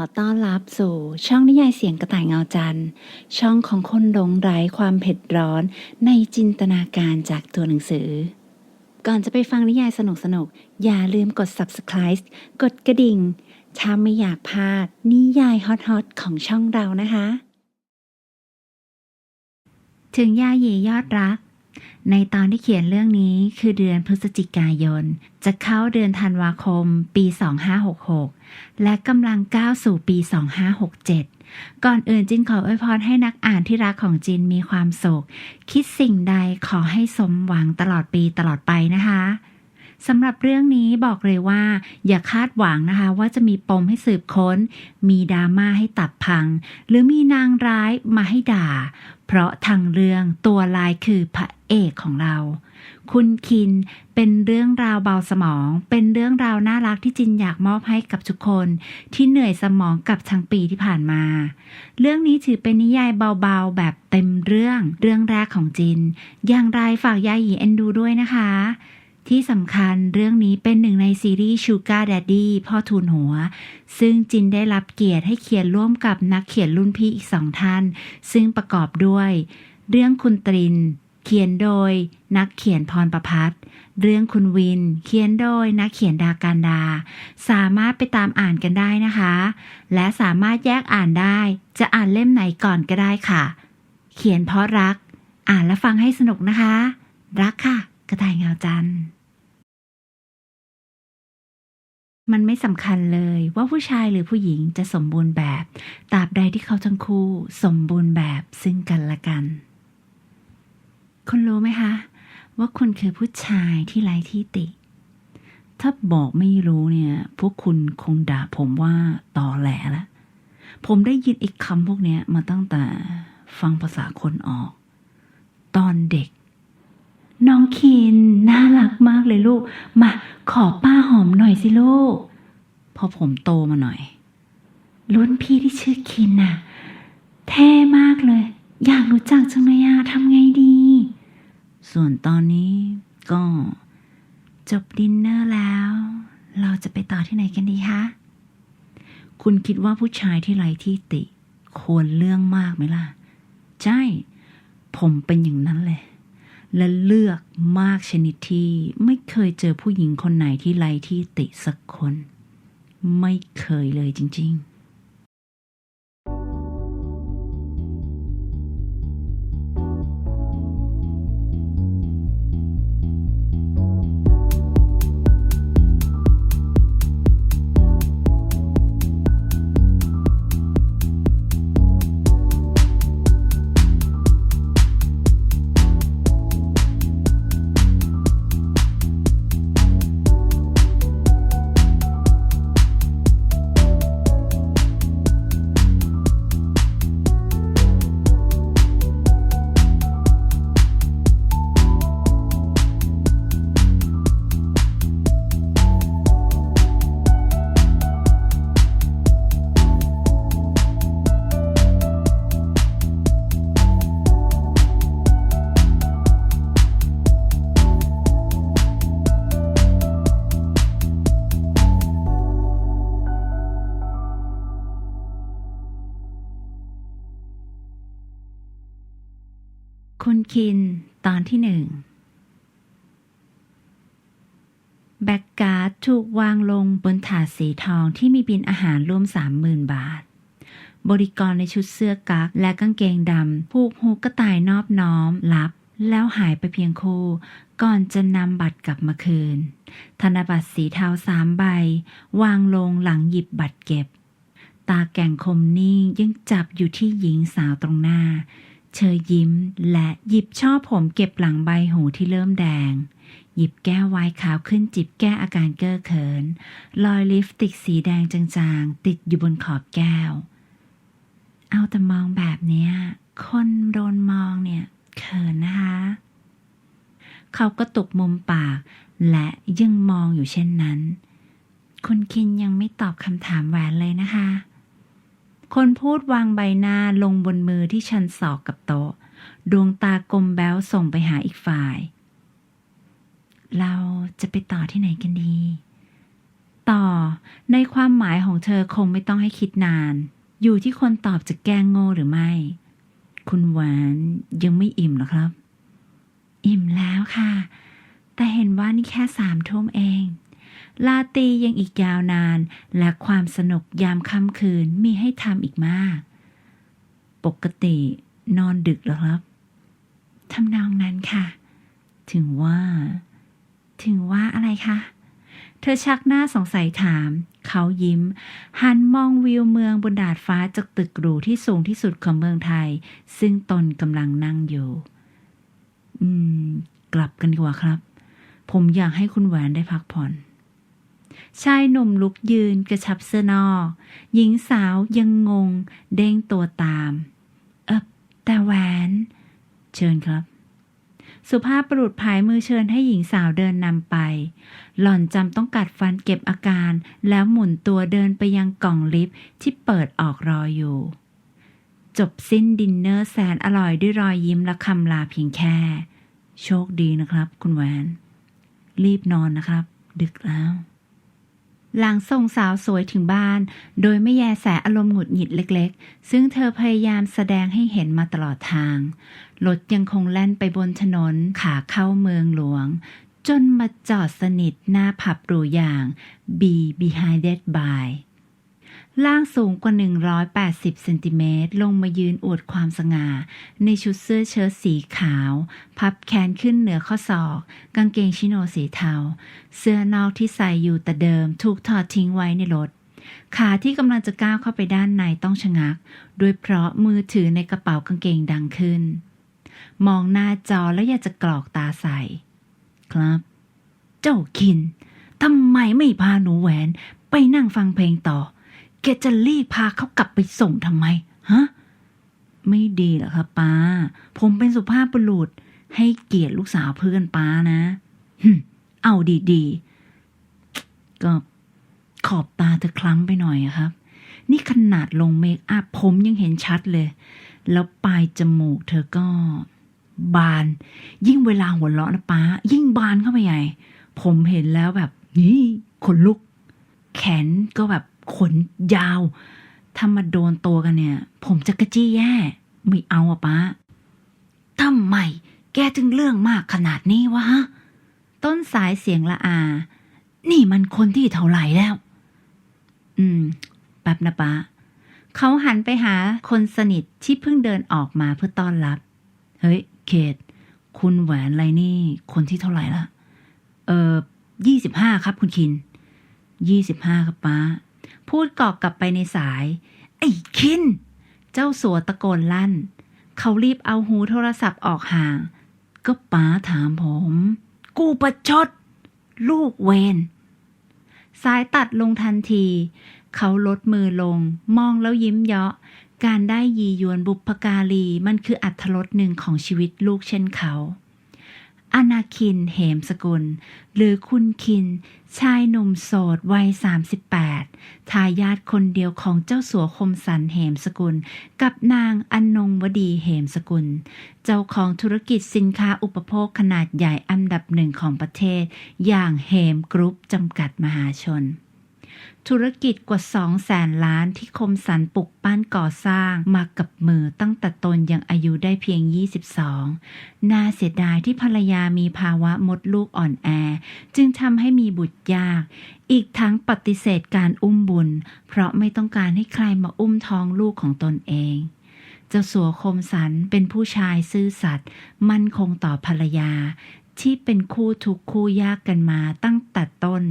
อต้อนรับสู่ช่องนิยายเสียงกระต่ายเงาจันทร์ ช่องของคนหลงไร้ความเผ็ดร้อนในจินตนาการจากตัวหนังสือ ก่อนจะไปฟังนิยายสนุกๆอย่าลืมกด subscribe กดกระดิ่ง ถ้าไม่อยากพลาดนิยายฮอตๆของช่องเรานะคะ ถึงยาเยยอดรัก ในตอนที่เขียนเรื่องนี้คือเดือนพฤศจิกายน จะเข้าเดือนธันวาคม ปี 2566 และกำลังก้าวสู่ปี 2567 ก่อนอื่นจินขออวยพรให้นักอ่านที่รักของจินมีความสุข คิดสิ่งใดขอให้สมหวังตลอดปีตลอดไปนะคะ สำหรับเรื่องนี้บอกเลยว่า อย่าคาดหวังนะคะ ว่าจะมีปมให้สืบค้น มีดราม่าให้ตับพัง หรือมีนางร้ายมาให้ด่า เพราะทางเรื่องตัวลายคือพระเอกของเรา คุณคินเป็นเรื่องราวเบาสมอง เป็นเรื่องราวน่ารักที่จินอยากมอบให้กับทุกคน ที่เหนื่อยสมองกับทั้งปีที่ผ่านมา เรื่องนี้ถือเป็นนิยายเบาๆ แบบเต็มเรื่องเรื่องแรกของจิน อย่างไรฝากยายหยีเอ็นดูด้วยนะคะ ที่สำคัญเรื่องนี้เป็นหนึ่งในซีรีส์ Sugar Daddy พ่อทูลหัว ซึ่งจินได้รับเกียรติให้เขียนร่วมกับนักเขียนรุ่นพี่อีกสองท่าน ซึ่งประกอบด้วย เรื่องคุณตริน เขียนโดย นักเขียนพรประพัฒน์เรื่องคุณวิน เขียนโดยนักเขียนดาการดา สามารถไปตามอ่านกันได้นะคะ และสามารถแยกอ่านได้ จะอ่านเล่มไหนก่อนก็ได้ค่ะ เขียนเพราะรัก อ่านและฟังให้สนุกนะคะ รักค่ะ กระต่ายเงาจันทร์ มันไม่สำคัญเลยว่าผู้ชายหรือผู้หญิงจะสมบูรณ์แบบตราบใดที่เขาทั้งคู่สมบูรณ์แบบซึ่งกันและกัน คุณรู้ไหมคะ ว่าคุณคือผู้ชายที่ไร้ที่ติ ถ้าบอกไม่รู้เนี่ย พวกคุณคงด่าผมว่าตอแหลละผมได้ยินอีกคำพวกนี้มาตั้งแต่ฟังภาษาคนออก ตอนเด็ก น้องคินน่ารักมากเลยลูก มาขอป้าหอมหน่อยสิลูก พอผมโตมาหน่อย รุ่นพี่ที่ชื่อคินน่ะ เท่มากเลย อยากรู้จักจังเลยอะทำไงดี ส่วนตอนนี้ก็จบดินเนอร์แล้ว เราจะไปต่อที่ไหนกันดีคะ คุณคิดว่าผู้ชายที่ไร้ที่ติ ควรเรื่องมากไหมล่ะ ใช่ ผมเป็นอย่างนั้นเลย และเลือกมากชนิดที่ไม่เคยเจอผู้หญิงคนไหนที่ไรที่ติสักคน ไม่เคยเลยจริง ๆ ที่หนึ่งแบกการ์ดถูกวางลงบนถาดสีทองที่มีบินอาหารรวมสามหมื่นบาท บริกรในชุดเสื้อกั๊กและกางเกงดำผูกหูกระต่ายนอบน้อมรับ แล้วหายไปเพียงคู่ก่อนจะนำบัตรกลับมาคืน ธนบัตรสีเทาสามใบ วางลงหลังหยิบบัตรเก็บ ตาแก่งคมนิ่งยังจับอยู่ที่หญิงสาวตรงหน้า เชยยิ้ม และหยิบช่อผมเก็บหลังใบหูที่เริ่มแดง หยิบแก้วไวน์ขาวขึ้นจิบแก้อาการเก้อเขินรอยลิปสติกสีแดงจางๆ ติดอยู่บนขอบแก้ว เอาแต่มองแบบเนี้ย คนโดนมองเนี่ยเขินนะคะ เขาก็ตกมุมปาก และยังมองอยู่เช่นนั้น คุณคินยังไม่ตอบคำถามแหวนเลยนะคะ คนพูดวางใบหน้าลงบนมือที่ชันศอกกับโต๊ะ ดวงตากลมแบ้วส่งไปหาอีกฝ่าย เราจะไปต่อที่ไหนกันดี ต่อในความหมายของเธอคงไม่ต้องให้คิดนาน อยู่ที่คนตอบจะแกล้งโง่หรือไม่ คุณหวานยังไม่อิ่มหรอครับ อิ่มแล้วค่ะ แต่เห็นว่านี่แค่สามทุ่มเอง ลาตียังอีกยาวนาน และความสนุกยามค่ำคืนมีให้ทำอีกมาก ปกตินอนดึกหรอครับทำนองนั้นค่ะ ถึงว่า ถึงว่าอะไรคะเธอชักหน้าสงสัยถาม เขายิ้ม หันมองวิวเมืองบนดาดฟ้าจากตึกหรูที่สูงที่สุดของเมืองไทย ซึ่งตนกำลังนั่งอยู่ อืม กลับกันดีกว่าครับ ผมอยากให้คุณแหวนได้พักผ่อน ชายหนุ่มลุกยืนกระชับเสื้อนอก หญิงสาวยังงง เด้งตัวตาม เออแต่แหวน เชิญครับ สุภาพบุรุษผายมือเชิญให้หญิงสาวเดินนำไป หล่อนจำต้องกัดฟันเก็บอาการ แล้วหมุนตัวเดินไปยังกล่องลิฟต์ที่เปิดออกรออยู่ จบสิ้นดินเนอร์แสนอร่อยด้วยรอยยิ้มและคำลาเพียงแค่ โชคดีนะครับ คุณแหวน รีบนอนนะครับ ดึกแล้ว หลังส่งสาวสวยถึงบ้าน โดยไม่แยแสอารมณ์หงุดหงิดเล็กๆ ซึ่งเธอพยายามแสดงให้เห็นมาตลอดทาง รถยังคงแล่นไปบนถนนขาเข้าเมืองหลวง จนมาจอดสนิทหน้าผับหรูอย่าง B Behind by ล่างสูงกว่า 180 เซนติเมตร ลงมายืนอวดความสง่า ในชุดเสื้อเชิ้ตสีขาว พับแขนขึ้นเหนือข้อศอก กางเกงชิโนสีเทา เสื้อนอกที่ใส่อยู่แต่เดิม ถูกถอดทิ้งไว้ในรถ ขาที่กำลังจะก้าวเข้าไปด้านในต้องชะงักโดยเพราะมือถือในกระเป๋ากางเกงดังขึ้น มองหน้าจอแล้วอยากจะกรอกตาใส่ ครับ เจ้าคินทำไมไม่พาหนูแหวนไปนั่งฟังเพลงต่อ แกจะรีบพาเขากลับไปส่งทำไม ฮะ ไม่ดีเหรอครับป้า ผมเป็นสุภาพบุรุษ ให้เกียรติลูกสาวเพื่อนป้านะเอาดีๆ ก็ขอบตาเธอคล้ำไปหน่อยครับ นี่ขนาดลงเมคอัพผมยังเห็นชัดเลย แล้วปลายจมูกเธอก็ บาน ยิ่งเวลาหัวเราะนะป้า ยิ่งบานเข้าไปใหญ่ ผมเห็นแล้วแบบนี่ขนลุก แขนก็แบบ ขนยาว ถ้ามาโดนตัวกันเนี่ย ผมจะกระจี้แย่ ไม่เอาอะป้าทำไมแกถึงเรื่องมากขนาดนี้วะฮะ ต้นสายเสียงละอา นี่มันคนที่เท่าไหร่แล้ว อืม แป๊บนะป้าเขาหันไปหาคนสนิทที่เพิ่งเดินออกมาเพื่อต้อนรับ เฮ้ย เขต คุณแหวนอะไรนี่ คนที่เท่าไหร่ละ เออยี่สิบห้าครับคุณคินยี่สิบห้าครับป้า พูดกอกกลับไปในสาย ไอ้คิน เจ้าสัวตะโกนลั่น เขารีบเอาหูโทรศัพท์ออกห่าง ก็ป้าถามผม กูประชด ลูกเวนสายตัดลงทันที เขาลดมือลง มองแล้วยิ้มเยาะ การได้ยียวนบุพการีมันคืออัธรสหนึ่งของชีวิตลูกเช่นเขา อนาคินเหมสกุล หรือคุณคิน ชายหนุ่มโสดวัย 38 ทายาทคนเดียวของเจ้าสัวคมสันเหมสกุล กับนางอนงวดีเหมสกุล เจ้าของธุรกิจสินค้าอุปโภคขนาดใหญ่อันดับหนึ่งของประเทศ อย่างเหมกรุ๊ปจำกัดมหาชน ธุรกิจกว่า 2 แสนล้านที่คมสันปลุกปั้นก่อสร้างมากับมือตั้งแต่ตนยังอายุได้เพียง 22 น่าเสียดายที่ภรรยามีภาวะมดลูกอ่อนแอ จึงทำให้มีบุตรยาก อีกทั้งปฏิเสธการอุ้มบุญ เพราะไม่ต้องการให้ใครมาอุ้มท้องลูกของตนเองเจ้าสัวคมสันเป็นผู้ชายซื่อสัตย์มั่นคงต่อภรรยา ที่เป็นคู่ทุกคู่ยากกันมาตั้ง แต่ต้น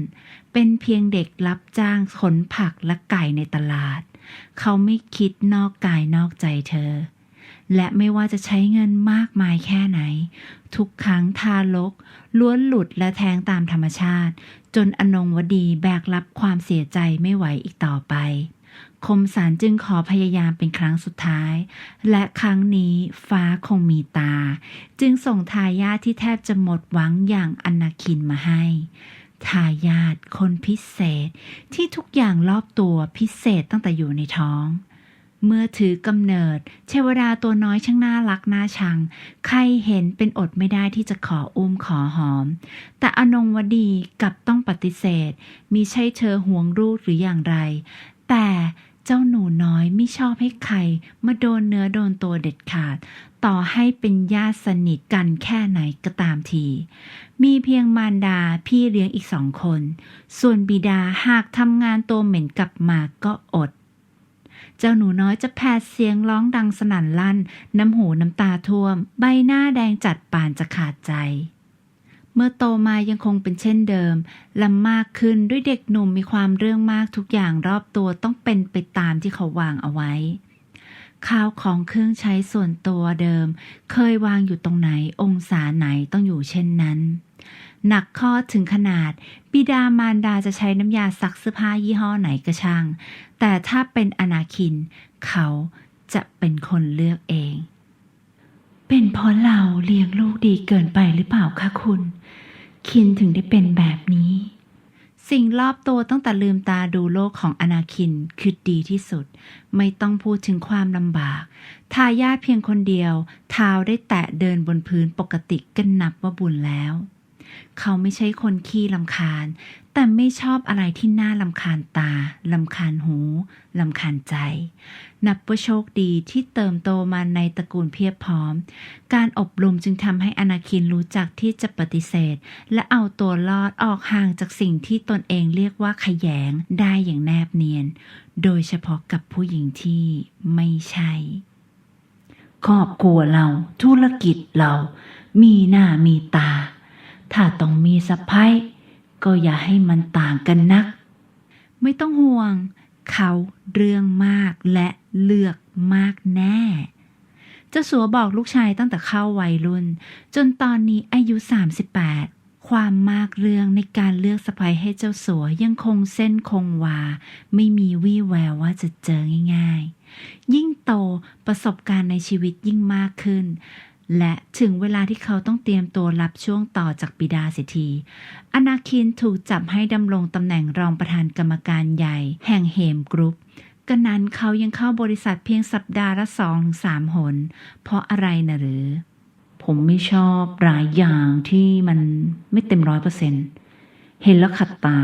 เป็นเพียงเด็กรับจ้างขนผักและไก่ในตลาด เขาไม่คิดนอกกายนอกใจเธอ และไม่ว่าจะใช้เงินมากมายแค่ไหน ทุกครั้งทารกล้วนหลุดและแทงตามธรรมชาติ จนอนงวดีแบกรับความเสียใจไม่ไหวอีกต่อไปคมสารจึงขอพยายามเป็นครั้งสุดท้าย และครั้งนี้ฟ้าคงมีตา จึงส่งทายาทที่แทบจะหมดหวังอย่างอนาคินมาให้ ทายาทคนพิเศษที่ทุกอย่างรอบตัวพิเศษตั้งแต่อยู่ในท้อง เมื่อถือกำเนิดเทวดาตัวน้อยช่างน่ารักน่าชัง ใครเห็นเป็นอดไม่ได้ที่จะขออุ้มขอหอม แต่อนงวดีกลับต้องปฏิเสธ มีใช่เธอห่วงลูกหรืออย่างไร แต่เจ้าหนูน้อยไม่ชอบให้ใครมาโดนเนื้อโดนตัวเด็ดขาด ต่อให้เป็นญาติสนิทกันแค่ไหนก็ตามที มีเพียงมารดาพี่เลี้ยงอีกสองคน ส่วนบิดาหากทำงานตัวเหม็นกลับมาก็อด เจ้าหนูน้อยจะแผดเสียงร้องดังสนั่นลั่น น้ำหูน้ำตาท่วม ใบหน้าแดงจัดปานจะขาดใจ เมื่อโตมายังคงเป็นเช่นเดิมลำมากขึ้นด้วยเด็กหนุ่มมีความเรื่องมากทุกอย่างรอบตัวต้องเป็นไปตามที่เขาวางเอาไว้ ข้าวของเครื่องใช้ส่วนตัวเดิม เคยวางอยู่ตรงไหนองศาไหนต้องอยู่เช่นนั้น หนักข้อถึงขนาด บิดามารดาจะใช้น้ำยาซักเสื้อผ้ายี่ห้อไหนก็ช่าง แต่ถ้าเป็นอนาคิน เขาจะเป็นคนเลือกเอง เป็นเพราะเราเลี้ยงลูกดีเกินไปหรือเปล่าคะคุณ คินถึงได้เป็นแบบนี้ สิ่งรอบตัวตั้งแต่ลืมตาดูโลกของอนาคินคือดีที่สุด ไม่ต้องพูดถึงความลำบาก ทายาทเพียงคนเดียว เท้าได้แตะเดินบนพื้นปกติก็นับว่าบุญแล้ว เขาไม่ใช่คนขี้ลำคาญ แต่ไม่ชอบอะไรที่น่าลำคาญตาลำคาญหูลำคาญใจ นับว่าโชคดีที่เติมโตมาในตระกูลเพียบพร้อม การอบรมจึงทำให้อนาคินรู้จักที่จะปฏิเสธ และเอาตัวรอดออกห่างจากสิ่งที่ตนเองเรียกว่าขยงได้อย่างแนบเนียน โดยเฉพาะกับผู้หญิงที่ไม่ใช่ ครอบครัวเราธุรกิจเรา มีหน้ามีตา ถ้าต้องมีสะพ้าย ก็อย่าให้มันต่างกันนัก ไม่ต้องห่วง เขาเรื่องมากและเลือกมากแน่เจ้าสัวบอกลูกชายตั้งแต่เข้าวัยรุ่น จนตอนนี้อายุ 38 ความมากเรื่องในการเลือกสะพ้ยให้เจ้าสัวยังคงเส้นคงวา ไม่มีวี่แววว่าจะเจอง่าย ๆ ยิ่งโตประสบการณ์ในชีวิตยิ่งมากขึ้น และถึงเวลาที่เขาต้องเตรียมตัวรับช่วงต่อจากบิดาเสียที อนาคินถูกจับให้ดำรงตำแหน่งรองประธานกรรมการใหญ่ แห่งเฮมกรุ๊ปกันนั้นเขายังเข้าบริษัทเพียงสัปดาห์ละสองสามหน เพราะอะไรนะหรือ ผมไม่ชอบหลายอย่างที่มันไม่เต็มร้อยเปอร์เซ็นเห็นแล้วขัดตา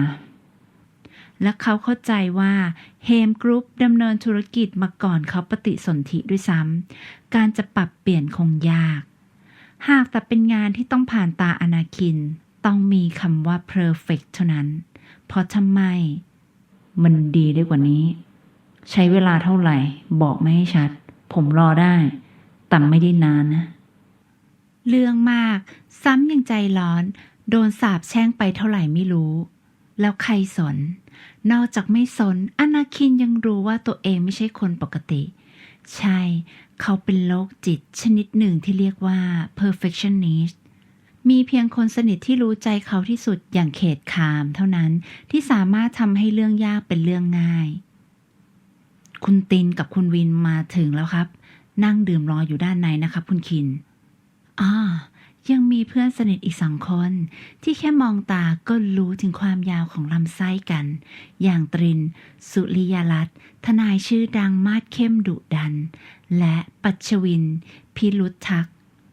และเขาเข้าใจว่าเฮมกรุ๊ปดำเนินธุรกิจมาก่อนเขาปฏิสนธิด้วยซ้ำ การจะปรับเปลี่ยนคงยาก หากแต่เป็นงานที่ต้องผ่านตาอนาคิน ต้องมีคำว่า perfect เท่านั้น เพราะทำไม มันดีได้กว่านี้ ใช้เวลาเท่าไหร่ บอกไม่ให้ชัด ผมรอได้ แต่ไม่ได้นานนะ เรื่องมาก ซ้ำยังใจร้อน โดนสาบแช่งไปเท่าไหร่ไม่รู้ แล้วใครสน นอกจากไม่สนอนาคินยังรู้ว่าตัวเองไม่ใช่คนปกติ ใช่ เขาเป็นโรคจิตชนิดหนึ่งที่เรียกว่า perfectionist มีเพียงคนสนิทที่รู้ใจเขาที่สุดอย่างเขตคามเท่านั้นที่สามารถทำให้เรื่องยากเป็นเรื่องง่าย คุณตินกับคุณวินมาถึงแล้วครับ นั่งดื่มรออยู่ด้านในนะครับคุณคิน อ่า ยังมีเพื่อนสนิทอีกสองคน ที่แค่มองตาก็รู้ถึงความยาวของลำไส้กัน อย่างตริน สุริยรัตน์ทนายชื่อดังมาดเข้มดุดัน และปัชวิน พิรุธทัก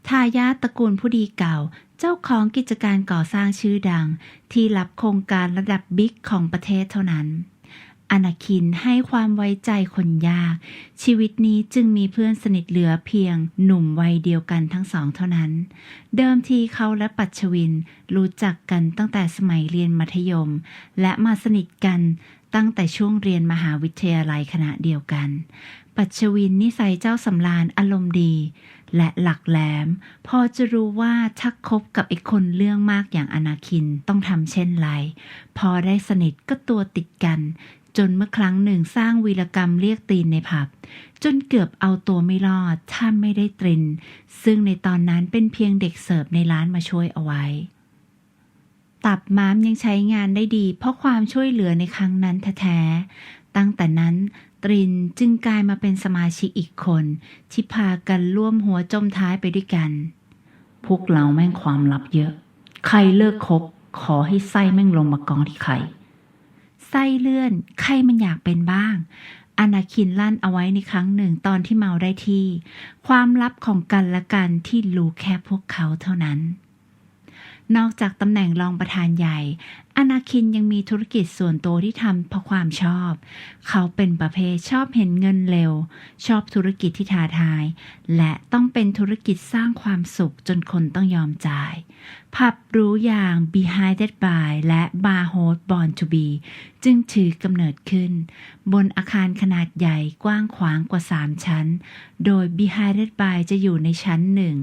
ทายาตระกูลผู้ดีเก่า เจ้าของกิจการก่อสร้างชื่อดัง ที่รับโครงการระดับบิ๊กของประเทศเท่านั้น อนาคินให้ความไว้ใจคนยาก ชีวิตนี้จึงมีเพื่อนสนิทเหลือเพียงหนุ่มวัยเดียวกันทั้งสองเท่านั้น เดิมทีเขาและปัชวินรู้จักกันตั้งแต่สมัยเรียนมัธยม และมาสนิทกันตั้งแต่ช่วงเรียนมหาวิทยาลัยคณะเดียวกัน ปัชวินนิสัยเจ้าสำราญอารมณ์ดี และหลักแหลม พอจะรู้ว่าถ้าคบกับไอ้คนเรื่องมากอย่างอนาคินต้องทำเช่นไร พอได้สนิทก็ตัวติดกัน จนเมื่อครั้งหนึ่งสร้างวีรกรรมเรียกตีนในผับ จนเกือบเอาตัวไม่รอดถ้าไม่ได้ตริน ซึ่งในตอนนั้นเป็นเพียงเด็กเสิร์ฟในร้านมาช่วยเอาไว้ ตับม้ามยังใช้งานได้ดี เพราะความช่วยเหลือในครั้งนั้นแท้ๆ ตั้งแต่นั้นตรินจึงกลายมาเป็นสมาชิกอีกคนที่พากันร่วมหัวจมท้ายไปด้วยกัน พวกเราแม่งความลับเยอะ ใครเลิกคบขอให้ไส้แม่งลงมากองที่ไข่ ส้เลื่อน ใครมันอยากเป็นบ้างอนาคินลั่นเอาไว้ในครั้งหนึ่งตอนที่เมาได้ที่ ความลับของกันและกันที่รู้แค่พวกเขาเท่านั้น นอกจากตำแหน่งรองประธานใหญ่ อนาคินยังมีธุรกิจส่วนตัวที่ทำเพราะความชอบ เขาเป็นประเภทชอบเห็นเงินเร็ว ชอบธุรกิจที่ท้าทาย และต้องเป็นธุรกิจสร้างความสุขจนคนต้องยอมจ่าย ผับรู้อย่าง Behind That By และ Bar Host Born to Be จึงถือกำเนิดขึ้น บนอาคารขนาดใหญ่กว้างขวางกว่า 3 ชั้น โดย Behind That By จะอยู่ในชั้นหนึ่ง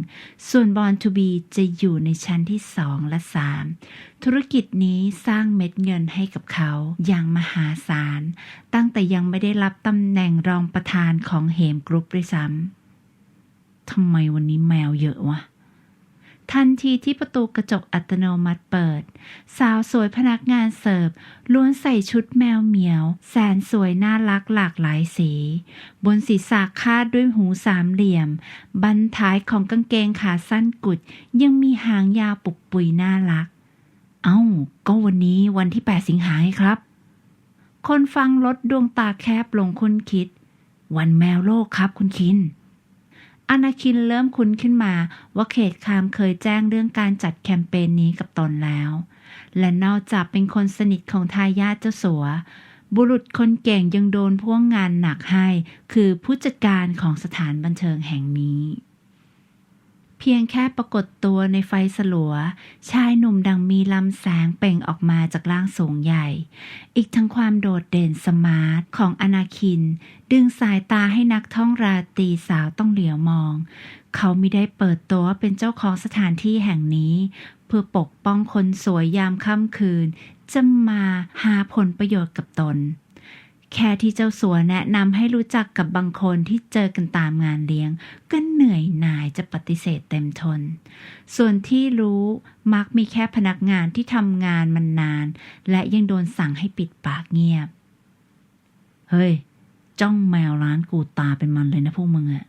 ส่วน Born to Be จะอยู่ในชั้นที่ 2 และ 3 ธุรกิจนี้สร้างเม็ดเงินให้กับเขาอย่างมหาศาล ตั้งแต่ยังไม่ได้รับตำแหน่งรองประธานของเฮมกรุ๊ปด้วยซ้ำทำไมวันนี้แมวเยอะวะ ทันทีที่ประตูกระจกอัตโนมัติเปิด สาวสวยพนักงานเสิร์ฟล้วนใส่ชุดแมวเหมียว แสนสวยน่ารักหลากหลายสี บนศีรษะคาดด้วยหูสามเหลี่ยม บันท้ายของกางเกงขาสั้นกุด ยังมีหางยาวปุกปุยน่ารัก เอ้า ก็วันนี้วันที่ 8 สิงหาครับ คนฟังลดดวงตาแคบลงคุณคิด วันแมวโลกครับคุณคิน อนาคินเริ่มคุ้นขึ้นมาว่าเขตคามเคยแจ้งเรื่องการจัดแคมเปญนี้กับตนแล้ว และนอกจากเป็นคนสนิทของทายาทเจ้าสัว บุรุษคนเก่งยังโดนพ่วงงานหนักให้ คือผู้จัดการของสถานบันเทิงแห่งนี้ พียงแค่ปรากฏตัวในไฟสลัว ชายหนุ่มดังมีลำแสงเป่งออกมาจากร่างสูงใหญ่ อีกทั้งความโดดเด่นสมาร์ทของอนาคิน ดึงสายตาให้นักท่องราตรีสาวต้องเหลียวมอง เขาม่ได้เปิดตัวว่าเป็นเจ้าของสถานที่แห่งนี้ เพื่อปกป้องคนสวยยามค่ำคืน จะมาหาผลประโยชน์กับตน แค่ที่เจ้าสัวแนะนำให้รู้จักกับบางคนที่เจอกันตามงานเลี้ยง ก็เหนื่อยหน่ายจะปฏิเสธเต็มทน ส่วนที่รู้มักมีแค่พนักงานที่ทำงานมันนาน และยังโดนสั่งให้ปิดปากเงียบ เฮ้ย จ้องแมวร้านกูตาเป็นมันเลยนะพวกมึงอะ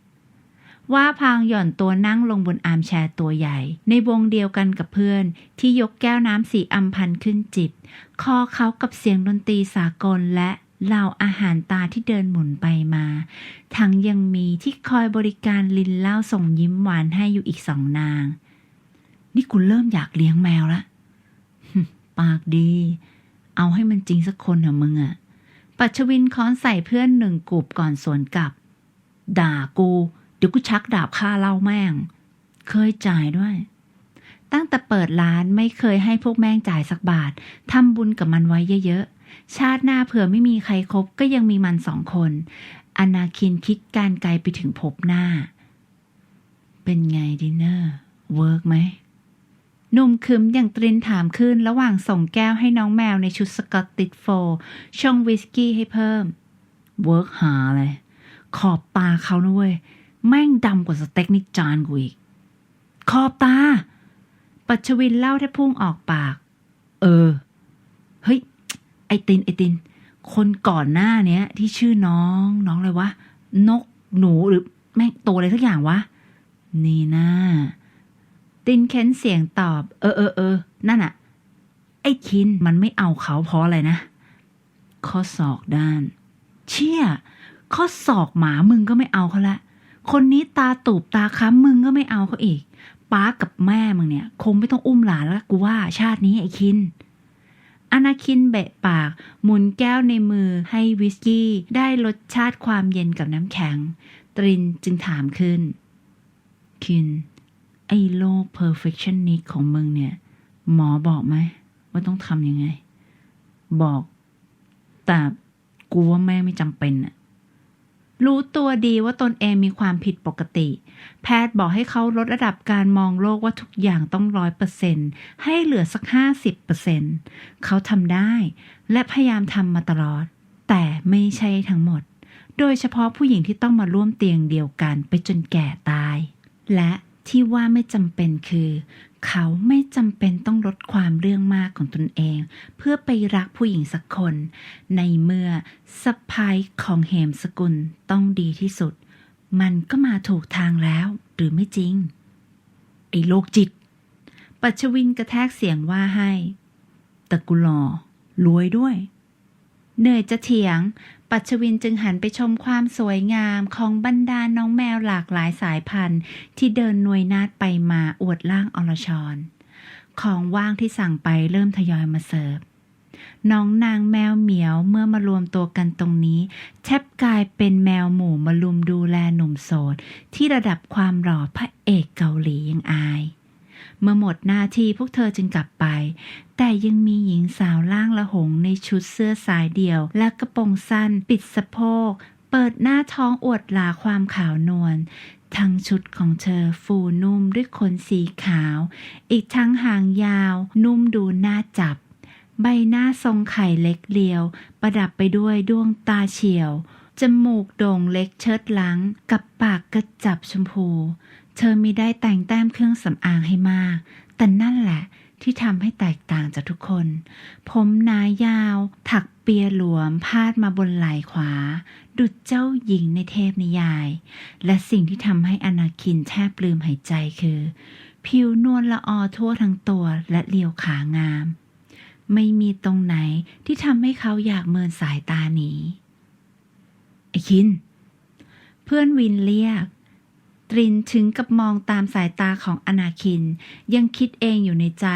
ว่าพางหย่อนตัวนั่งลงบนอาร์มแชร์ตัวใหญ่ ในวงเดียวกันกับเพื่อน ที่ยกแก้วน้ำสีอัมพันขึ้นจิบ คอเขากับเสียงดนตรีสากลและ เหล่าอาหารตาที่เดินหมุนไปมา ทั้งยังมีที่คอยบริการลินเล่าส่งยิ้มหวานให้อยู่อีกสองนาง นี่กูเริ่มอยากเลี้ยงแมวละปากดี เอาให้มันจริงสักคนเถอะมึงอะปัชวินค้อนใส่เพื่อนหนึ่งกูบก่อนสวนกลับ ด่ากู เดี๋ยวกูชักดาบฆ่าเล่าแม่ง เคยจ่ายด้วย ตั้งแต่เปิดร้านไม่เคยให้พวกแม่งจ่ายสักบาททำบุญกับมันไว้เยอะ ชาติหน้าเผื่อไม่มีใครครบก็ยังมีมันสองคน อนาคินคิดการไกลไปถึงพบหน้า เป็นไงดินเนอร์เวิร์กไหมหนุ่มคึมอย่างตรินถามขึ้นระหว่างส่งแก้วให้น้องแมวในชุดสกอตติดโฟล์ชงวิสกี้ให้เพิ่ม เวิร์กหาเลย ขอบตาเขานะเว้ย แม่งดำกว่าสเต็กนิจานกูอีก ขอบตา ปัชวินเล่าแทบพุ่งออกปาก เออ ไอตินไอติน คนก่อนหน้าเนี้ย ที่ชื่อน้องน้องอะไรวะ นกหนูหรือแม่งตัวอะไรสักอย่างวะ นี่นะตินเค้นเสียงตอบ เออเออเออนั่นอะไอ้คินมันไม่เอาเขาเพราะอะไรนะ ข้อศอกด้าน เชี่ย ข้อศอกหมามึงก็ไม่เอาเขาละ คนนี้ตาตูบตาค้ำมึงก็ไม่เอาเขาอีก ป้ากับแม่มึงเนี่ย คงไม่ต้องอุ้มหลานแล้วกูว่าชาตินี้ไอ้คิน อนาคินเบะปาก หมุนแก้วในมือให้วิสกี้ได้รสชาติความเย็นกับน้ำแข็ง ตรินจึงถามขึ้น คิน ไอ้โรค perfectionist ของมึงเนี่ย หมอบอกไหม ว่าต้องทำยังไง บอก แต่กูว่าแม่ไม่จำเป็นอะ รู้ตัวดีว่าตนเองมีความผิดปกติ แพทย์บอกให้เขาลดระดับการมองโลกว่าทุกอย่างต้องร้อยเปอร์เซ็นให้เหลือสักห้าสิบเปอร์เซ็นเขาทำได้ และพยายามทำมาตลอด แต่ไม่ใช่ทั้งหมด โดยเฉพาะผู้หญิงที่ต้องมาร่วมเตียงเดียวกันไปจนแก่ตาย และที่ว่าไม่จำเป็นคือ เขาไม่จำเป็นต้องลดความเรื่องมากของตนเอง เพื่อไปรักผู้หญิงสักคน ในเมื่อสะพายของเหมสกุลต้องดีที่สุด มันก็มาถูกทางแล้วหรือไม่จริง ไอ้โลกจิต ปัชวินกระแทกเสียงว่าให้แต่กูหล่อรวยด้วย เหนื่อยจะเถียง ปัปัชวินจึงหันไปชมความสวยงามของบรรดาน้องแมวหลากหลายสายพันธุ์ ที่เดินหน่วยนาดไปมาอวดล่างอรชร ของว่างที่สั่งไปเริ่มทยอยมาเสิร์ฟน้องนางแมวเหมียวเมื่อมารวมตัวกันตรงนี้ แทบกลายเป็นแมวหมู่มาลุมดูแลหนุ่มโสด ที่ระดับความหล่อพระเอกเกาหลียังอาย เมื่อหมดหน้าที่พวกเธอจึงกลับไป แต่ยังมีหญิงสาวล่างละหงในชุดเสื้อสายเดี่ยว และกระโปรงสั้น ปิดสะโพก เปิดหน้าท้องอวดหลาความขาวนวลทั้งชุดของเธอฟูนุ่มด้วยขนสีขาว อีกทั้งหางยาว นุ่มดูน่าจับ ใบหน้าทรงไข่เล็กเลียว ประดับไปด้วยดวงตาเฉียว จมูกโด่งเล็กเชิดหลัง กับปากกระจับชมพู เธอมีได้แต่งแต้มเครื่องสำอางให้มาก แต่นั่นแหละ ที่ทำให้แตกต่างจากทุกคน ผมนายาว ถักเปียหลวมพาดมาบนไหล่ขวา ดุจเจ้าหญิงในเทพนิยาย และสิ่งที่ทำให้อนาคินแทบลืมหายใจคือ ผิวนวลละออทั่วทั้งตัวและเลียวขางาม ไม่มีตรงไหนที่ทำให้เขาอยากเมินสายตาหนีไอคิน เพื่อนวินเรียก รินถึงกับมองตามสายตาของอนาคิน ยังคิดเองอยู่ในใจ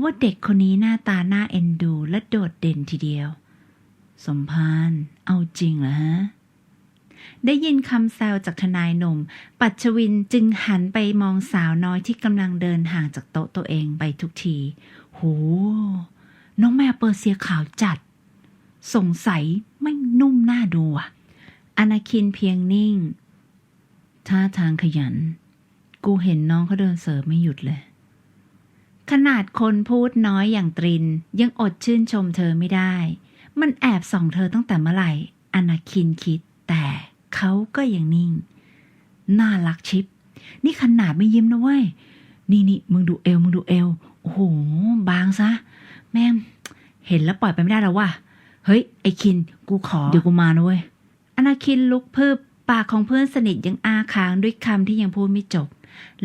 ว่าเด็กคนนี้หน้าตาหน่าเอ็นดู และโดดเด่นทีเดียว สมพานเอาจริงเหรอฮะ ได้ยินคำแซวจากทนายหนุ่ม ปัชวินจึงหันไปมองสาวน้อยที่กำลังเดินห่างจากโต๊ะตัวเองไปทุกทีโหน้องแมวเปอร์เซียขาวจัด สงสัยไม่นุ่มหน่าดูอะอนาคินเพียงนิ่ง ท่าทางขยัน กูเห็นน้องเขาเดินเสิร์ฟไม่หยุดเลย ขนาดคนพูดน้อยอย่างตริน ยังอดชื่นชมเธอไม่ได้ มันแอบส่องเธอตั้งแต่เมื่อไหร่อนาคินคิด แต่เขาก็ยังนิ่ง น่ารักชิป นี่ขนาดไม่ยิ้มนะเว้ย นี่นี่มึงดูเอว มึงดูเอว โอ้โห บางซะ แม่งเห็นแล้วปล่อยไปไม่ได้แล้วว่ะ เฮ้ย ไอคิน กูขอ เดี๋ยวกูมานะเว้ยอนาคินลุกพืบ ปากของเพื่อนสนิทยังอ้าค้างด้วยคำที่ยังพูดไม่จบ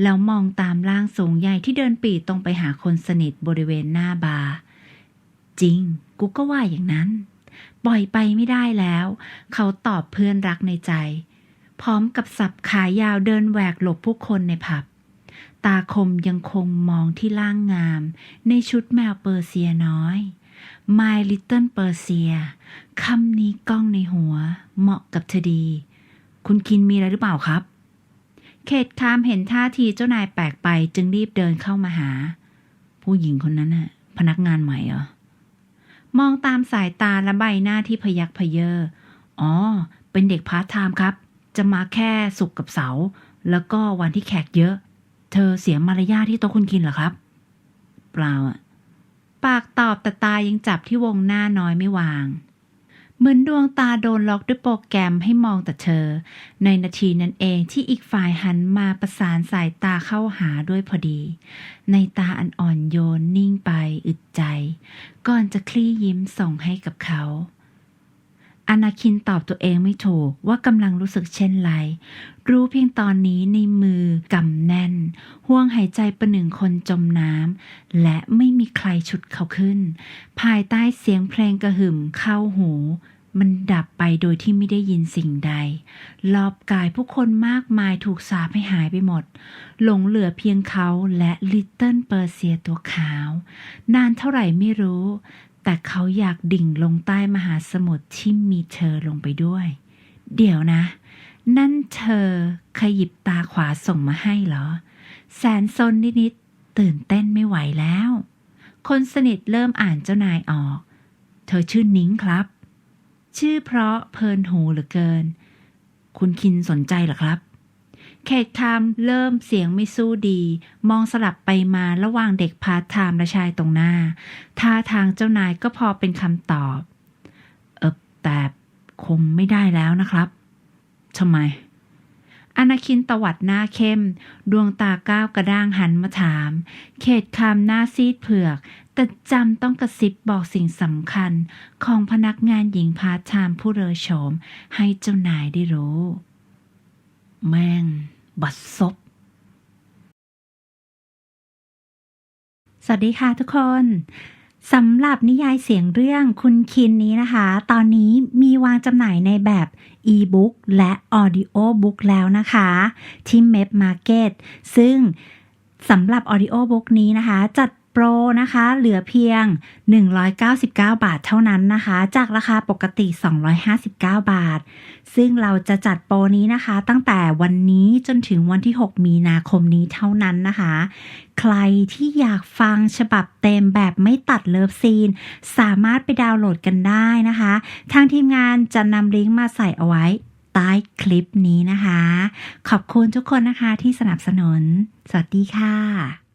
แล้วมองตามร่างสูงใหญ่ที่เดินปีตรงไปหาคนสนิทบริเวณหน้าบาร์จริง กูก็ว่าอย่างนั้น ปล่อยไปไม่ได้แล้ว เขาตอบเพื่อนรักในใจ พร้อมกับสับขายาวเดินแหวกหลบผู้คนในผับ ตาคมยังคงมองที่ล่างงาม ในชุดแมวเปอร์เซียน้อย My Little Persia คำนี้ก้องในหัว เหมาะกับเธอดี คุณคินมีอะไรหรือเปล่าครับ เขตคามเห็นท่าทีเจ้านายแปลกไปจึงรีบเดินเข้ามาหา ผู้หญิงคนนั้นน่ะ พนักงานใหม่เหรอ มองตามสายตาและใบหน้าที่พยักพเยออ๋อ เป็นเด็กพาร์ทไทม์ครับ จะมาแค่สุกกับเสาแล้วก็วันที่แขกเยอะ เธอเสียมารยาทที่โต๊ะคุณกินเหรอครับ เปล่าอะปากตอบแต่ตายังจับที่วงหน้าน้อยไม่วาง เหมือนดวงตาโดนล็อกด้วยโปรแกรมให้มองแต่เธอ ในนาทีนั้นเองที่อีกฝ่ายหันมาประสานสายตาเข้าหาด้วยพอดี ในตาอันอ่อนโยนนิ่งไปอึดใจ ก่อนจะคลี่ยิ้มส่งให้กับเขา อนาคินตอบตัวเองไม่ถูกว่ากำลังรู้สึกเช่นไร รู้เพียงตอนนี้ในมือกำแน่น ห่วงหายใจประหนึ่งคนจมน้ำ และไม่มีใครฉุดเขาขึ้น ภายใต้เสียงเพลงกระหึ่มเข้าหู มันดับไปโดยที่ไม่ได้ยินสิ่งใด รอบกายผู้คนมากมายถูกสาปให้หายไปหมด หลงเหลือเพียงเขาและลิตเติ้ลเปอร์เซียตัวขาว นานเท่าไหร่ไม่รู้ แต่เขาอยากดิ่งลงใต้มหาสมุทรที่มีเธอลงไปด้วย เดี๋ยวนะ นั่นเธอขยิบตาขวาส่งมาให้เหรอ แสนซนนิดๆตื่นเต้นไม่ไหวแล้ว คนสนิทเริ่มอ่านเจ้านายออก เธอชื่อนิ้งครับ ชื่อเพราะเพลินหูเหลือเกิน คุณคินสนใจหรอครับ เขตคามเริ่มเสียงไม่สู้ดี มองสลับไปมาระหว่างเด็กพาร์ทไทม์และชายตรงหน้า ท่าทางเจ้านายก็พอเป็นคำตอบ เออแต่คงไม่ได้แล้วนะครับทำไมอนาคินตวัดหน้าเข้ม ดวงตาก้าวกระด้างหันมาถาม เขตคำหน้าซีดเผือก แต่จำต้องกระซิบบอกสิ่งสำคัญ ของพนักงานหญิงพาร์ทไทม์ผู้เรอโฉม ให้เจ้านายได้รู้ แม่ง บัดซบ สวัสดีค่ะทุกคนสำหรับนิยายเสียงเรื่องคุณคินนี้นะคะ ตอนนี้มีวางจำหน่ายในแบบ e-book และ audio book แล้วนะคะ ที่ Map Market ซึ่งสำหรับ audio book นี้นะคะ จัด โปรนะคะ เหลือเพียง 199 บาทเท่านั้นนะคะ จากราคาปกติ 259 บาท ซึ่งเราจะจัดโปรนี้นะคะ ตั้งแต่วันนี้จนถึงวันที่ 6 มีนาคมนี้เท่านั้นนะคะ ใครที่อยากฟังฉบับเต็มแบบไม่ตัดเลิฟซีน สามารถไปดาวน์โหลดกันได้นะคะ ทางทีมงานจะนำลิงก์มาใส่เอาไว้ใต้คลิปนี้นะคะ ขอบคุณทุกคนนะคะที่สนับสนุน สวัสดีค่ะ